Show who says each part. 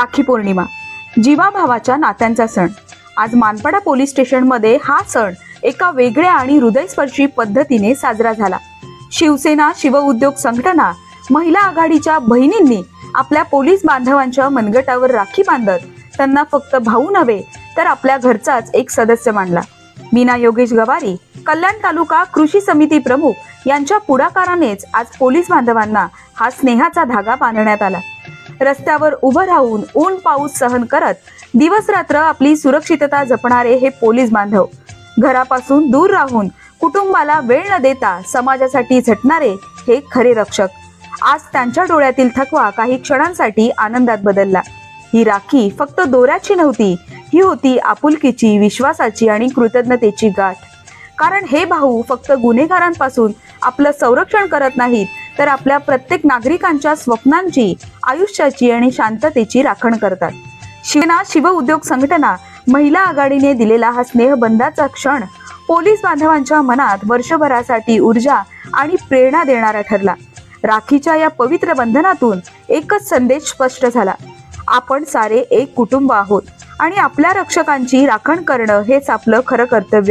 Speaker 1: राखी पौर्णिमा जीवाभावाच्या नात्यांचा सण. आज मानपाडा पोलीस स्टेशनमध्ये हा सण एका वेगळ्या आणि हृदयस्पर्शी पद्धतीने साजरा झाला. शिवसेना शिवउद्योग संघटना महिला आघाडीच्या बहिणींनी आपल्या पोलीस बांधवांच्या मनगटावर राखी बांधत त्यांना फक्त भाऊ नव्हे तर आपल्या घरचाच एक सदस्य मानला. मीना योगेश गवारी कल्याण तालुका कृषी समिती प्रमुख यांच्या पुढाकारानेच आज पोलीस बांधवांना हा स्नेहाचा धागा बांधण्यात आला. रस्त्यावर उभं राहून ऊन पाऊस सहन करत दिवस रात्र आपली सुरक्षितता जपणारे हे पोलीस बांधव. घरापासून दूर राहून कुटुंबाला वेळ न देता समाजासाठी झटणारे हे खरे रक्षक. आज त्यांच्या डोळ्यातील थकवा काही क्षणांसाठी आनंदात बदलला. ही राखी फक्त दोऱ्याची नव्हती ही होती आपुलकीची विश्वासाची आणि कृतज्ञतेची गाठ. कारण हे भाऊ फक्त गुन्हेगारांपासून आपलं संरक्षण करत नाहीत तर आपल्या प्रत्येक नागरिकांच्या स्वप्नांची आयुष्याची आणि शांततेची राखण करतात. शिवना शिव उद्योग संघटना महिला आघाडीने दिलेला हा स्नेहबंधाचा क्षण पोलीस बांधवांच्या मनात वर्षभरासाठी ऊर्जा आणि प्रेरणा देणारा ठरला. राखीच्या या पवित्र बंधनातून एकच संदेश स्पष्ट झाला. आपण सारे एक कुटुंब आहोत आणि आपल्या रक्षकांची राखण करणं हेच आपलं खरं कर्तव्य